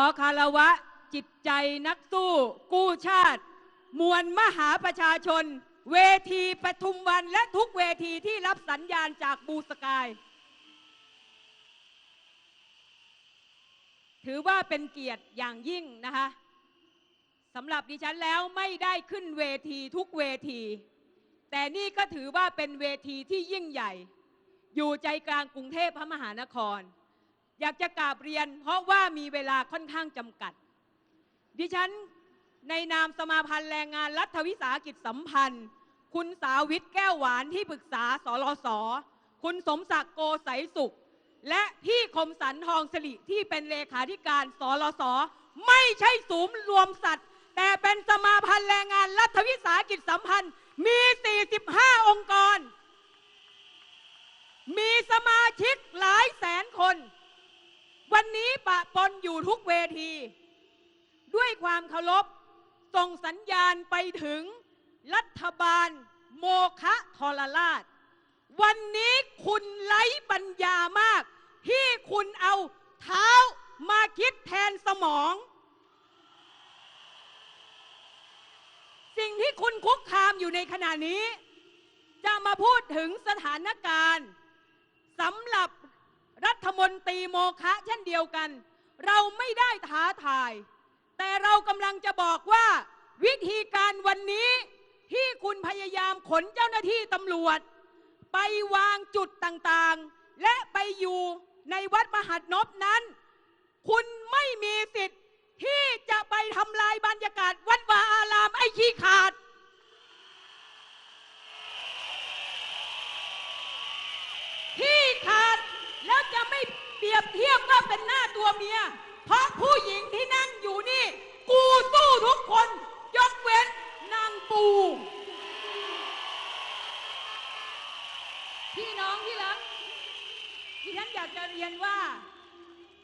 อคารวะจิตใจนักสู้ กู้ชาติ มวลมหาประชาชน เวทีปทุมวันและทุกเวทีที่รับสัญญาณจากบูสกาย ถือว่าเป็นเกียรติอย่างยิ่งนะคะสำหรับดิฉันแล้วไม่ได้ขึ้นเวทีทุกเวที แต่นี่ก็ถือว่าเป็นเวทีที่ยิ่งใหญ่ อยู่ใจกลางกรุงเทพพระมหานคร อยากจะกราบเรียน เพราะว่ามีเวลาค่อนข้างจำกัด ดิฉันในนามสมาพันธ์แรงงานรัฐวิสาหกิจสัมพันธ์ คุณสาวิทย์แก้วหวานที่ปรึกษาสรสคุณสมศักดิ์โกใสสุข และพี่คมสันทองสิริที่เป็นเลขาธิการสรสไม่ใช่ศูนย์รวมสัตว์ แต่เป็นสมาพันธ์แรงงานรัฐวิสาหกิจสัมพันธ์มี 45 องค์กร มีสมาชิกหลายแสนคน นี้ปะปนอยู่ทุกเวที ด้วยความเคารพส่งสัญญาณไปถึงรัฐบาล โมคะทรราช วันนี้คุณไร้ปัญญามาก ที่คุณเอาเท้ามาคิดแทนสมอง สิ่งที่คุณคุกคามอยู่ในขณะนี้ จะมาพูดถึงสถานการณ์สำหรับ รัฐมนตรีโมคะเช่นเดียวกัน เราไม่ได้ท้าทาย แต่เรากำลังจะบอกว่า วิธีการวันนี้ที่คุณพยายามขนเจ้าหน้าที่ตำรวจ ไปวางจุดต่างๆ และไปอยู่ในวัดมหัดนบนั้น คุณไม่มีสิทธิ์ที่จะไปทำลายบรรยากาศวัดวาอารามไอ้ขี้ขาด ที่ขาดแล้วจะไม่เปรียบเทียบว่าเป็นหน้าตัว เมีย เพราะผู้หญิงที่นั่งอยู่นี่ กูสู้ทุกคน ยกเว้นนางปู พี่น้องที่รักที่ฉันอยากจะเรียนว่า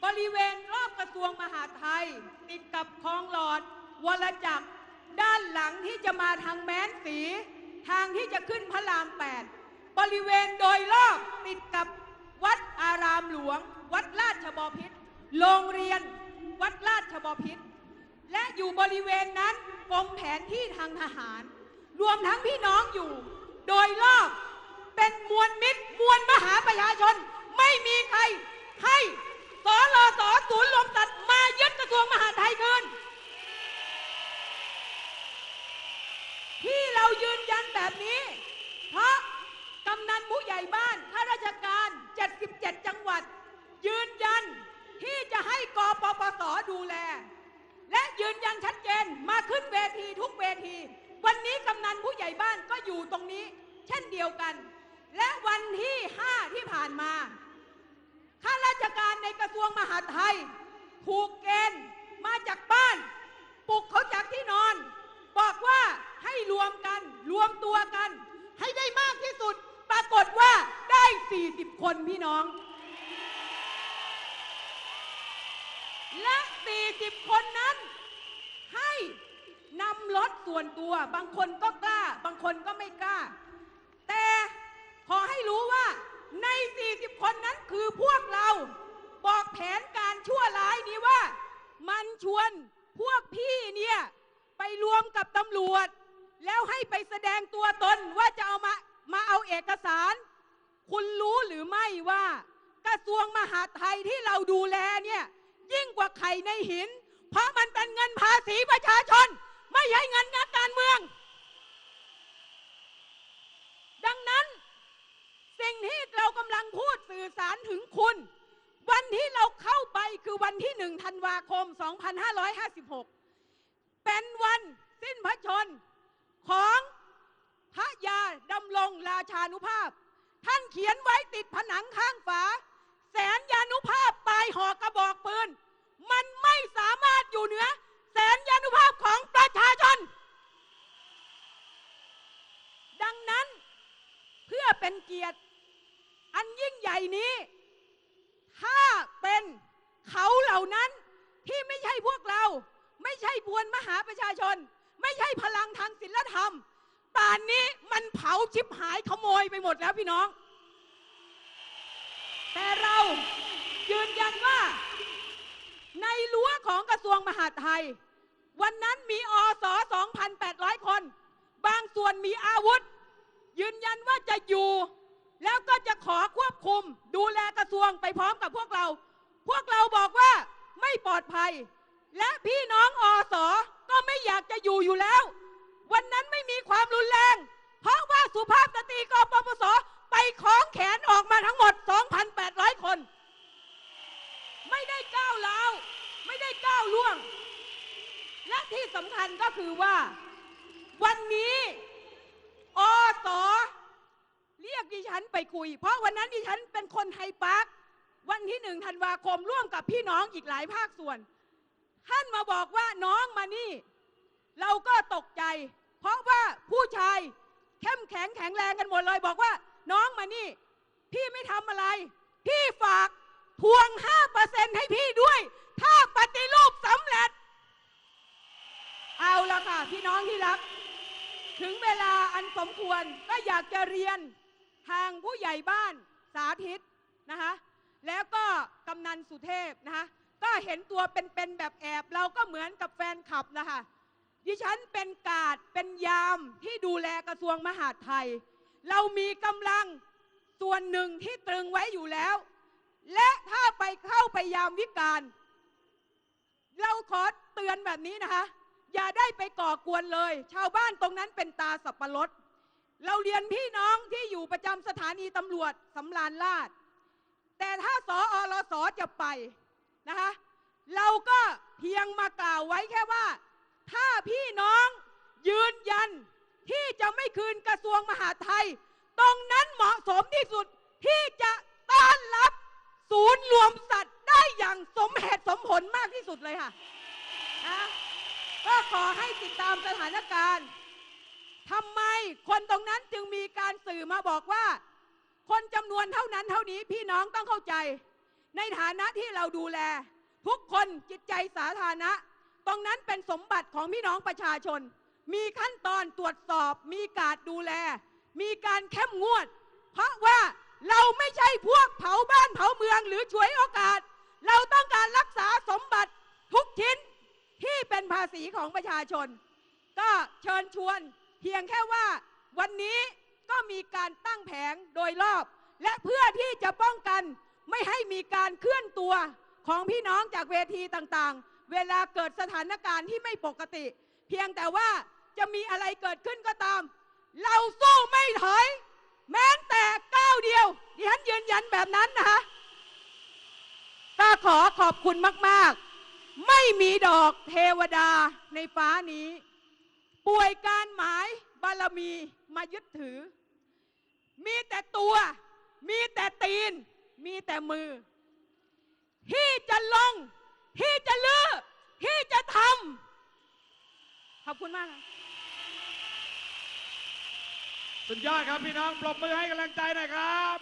บริเวณรอบกระทรวงมหาดไทย ติดกับคลองหลอดวรจักรด้านหลังที่จะมาทางแม้นสี ทางที่จะขึ้นพระรามแปดบริเวณโดยรอบติดกับวัดอารามหลวง วัดราชบพิตร โรงเรียนวัดราชบพิตรและอยู่บริเวณนั้นกรมแผนที่ทางทหาร รวมทั้งพี่น้องอยู่ โดยรอบเป็นมวลมิตรมวลมหาประชาชน ไม่มีใครให้สรสศูนย์รวมสัตว์มายึดกระทรวงมหาดไทยคืนที่เรายืนยันแบบนี้ เพราะกำนันผู้ใหญ่บ้านข้าราชการ 77 จังหวัด ยืนยัน ที่จะให้กปปสดูแล และยืนยันชัดเจนมาขึ้นเวทีทุกเวที วันนี้กำนันผู้ใหญ่บ้านก็อยู่ตรงนี้ เช่นเดียวกัน และวันที่ 5 ที่ผ่านมาข้าราชการในกระทรวงมหาดไทย ถูกเกณฑ์มาจากบ้าน ปลุกเขาจากที่นอน บอกว่าให้รวมกันรวมตัวกัน ให้ได้มากที่สุด ปรากฏว่าได้ 40 คนพี่น้อง และ 40 คนนั้น ให้นำรถส่วนตัว บางคนก็กล้า บางคนก็ไม่กล้า แต่ขอให้รู้ว่าใน 40 คนนั้นคือพวกเราบอกแผนการชั่วร้ายนี้ว่า มันชวนพวกพี่เนี่ย ไปรวมกับตำรวจ แล้วให้ไปแสดงตัวตนว่าจะเอามามาเอาเอกสาร คุณรู้หรือไม่ว่ากระทรวงมหาดไทยที่เราดูแลเนี่ย ยิ่งกว่าไข่ในหิน เพราะมันเป็นเงินภาษีประชาชน ไม่ใช่เงินงานการเมือง ดังนั้น สิ่งที่เรากำลังพูดสื่อสารถึงคุณ วันที่เราเข้าไปคือวันที่หนึ่งธันวาคม 2556 เป็นวันสิ้นพระชนของพระยาดำรงราชานุภาพ ท่านเขียนไว้ติดผนังข้างฝา แสนยานุภาพปลายหอกระบอกปืน มันไม่สามารถอยู่เหนือ แสนยานุภาพของประชาชน ดังนั้นเพื่อเป็นเกียรติ อันยิ่งใหญ่นี้ ถ้าเป็นเขาเหล่านั้นที่ไม่ใช่พวกเรา ไม่ใช่บ วนมหาประชาชน ไม่ใช่พลังทางศิลธรรม ป่านนี้มันเผาชิบหายขโมยไปหมดแล้วพี่น้อง แต่เรายืนยันว่า ในรั้วของกระทรวงมหาดไทย วันนั้นมีอส2,800 คน บางส่วนมีอาวุธ ยืนยันว่าจะอยู่ แล้วก็จะขอควบคุม ดูแลกระทรวงไปพร้อมกับพวกเรา พวกเราบอกว่าไม่ปลอดภัย และพี่น้องอสก็ไม่อยากจะอยู่อยู่แล้ว วันนั้นไม่มีความรุนแรง เพราะว่าสุภาพสตรีกปปสไปคล้องแขนออกมาทั้งหมด 2,800 คน ไม่ได้ก้าวร้าวไม่ได้ก้าวล่วง และที่สำคัญก็คือว่า วันนี้อสเรียกดิฉันไปคุย เพราะวันนั้นดิฉันเป็นคนไทยปาร์ควันที่หนึ่งธันวาคมร่วมกับพี่น้องอีกหลายภาคส่วน ท่านมาบอกว่าน้องมานี่ เราก็ตกใจ เพราะว่าผู้ชายเข้มแข็งแข็งแรงกันหมดเลยบอกว่า น้องมานี่ พี่ไม่ทำอะไร พี่ฝากทวง 5%ให้พี่ด้วย ถ้าปฏิรูปสำเร็จ เอาละค่ะ พี่น้องที่รัก ถึงเวลาอันสมควรก็อยากจะเรียนทางผู้ใหญ่บ้านสาธิตนะคะแล้วก็กำนันสุเทพนะคะ ก็เห็นตัวเป็นๆแบบแอบ เราก็เหมือนกับแฟนคลับนะคะดิฉันเป็นกาดเป็นยามที่ดูแลกระทรวงมหาดไทย เรามีกำลังส่วนหนึ่งที่ตรึงไว้อยู่แล้ว และถ้าไปเข้าไปยามวิการเราขอเตือนแบบนี้นะคะ อย่าได้ไปก่อกวนเลย ชาวบ้านตรงนั้นเป็นตาสับปะรดเราเรียนพี่น้องที่อยู่ประจำสถานีตำรวจสำราญราชแต่ถ้าสออรสจะไป นะคะ เราก็เพียงมากล่าวไว้แค่ว่า ถ้าพี่น้องยืนยันที่จะไม่คืนกระทรวงมหาไทย ตรงนั้นเหมาะสมที่สุดที่จะต้อนรับศูนย์รวมสัตว์ได้อย่างสมเหตุสมผลมากที่สุดเลยค่ะนะก็ขอให้ติดตามสถานการณ์ทำไมคนตรงนั้นจึงมีการสื่อมาบอกว่า คนจำนวนเท่านั้นเท่านี้พี่น้องต้องเข้าใจ ในฐานะที่เราดูแล ทุกคนจิตใจสาธารณะ ตรงนั้นเป็นสมบัติของพี่น้องประชาชน มีขั้นตอนตรวจสอบ มีการดูแล มีการเข้มงวด เพราะว่าเราไม่ใช่พวกเผาบ้านเผาเมืองหรือฉวยโอกาส เราต้องการรักษาสมบัติทุกชิ้นที่เป็นภาษีของประชาชน ก็เชิญชวนเพียงแค่ว่าวันนี้ก็มีการตั้งแผงโดยรอบ และเพื่อที่จะป้องกัน ไม่ให้มีการเคลื่อนตัวของพี่น้องจากเวทีต่างๆ เวลาเกิดสถานการณ์ที่ไม่ปกติ เพียงแต่ว่าจะมีอะไรเกิดขึ้นก็ตาม เราสู้ไม่ถอย แม้แต่ก้าวเดียวดิฉันยืนยันแบบนั้นนะคะก็ขอขอบคุณมากๆ ไม่มีดอกเทวดาในฟ้านี้ ป่วยการหมายบารมีมายึดถือ มีแต่ตัว มีแต่ตีน มีแต่มือ ที่จะลง ที่จะเลือกที่จะทำขอบคุณมากนะสุดยอดครับพี่น้องปรบมือให้กำลังใจหน่อยครับ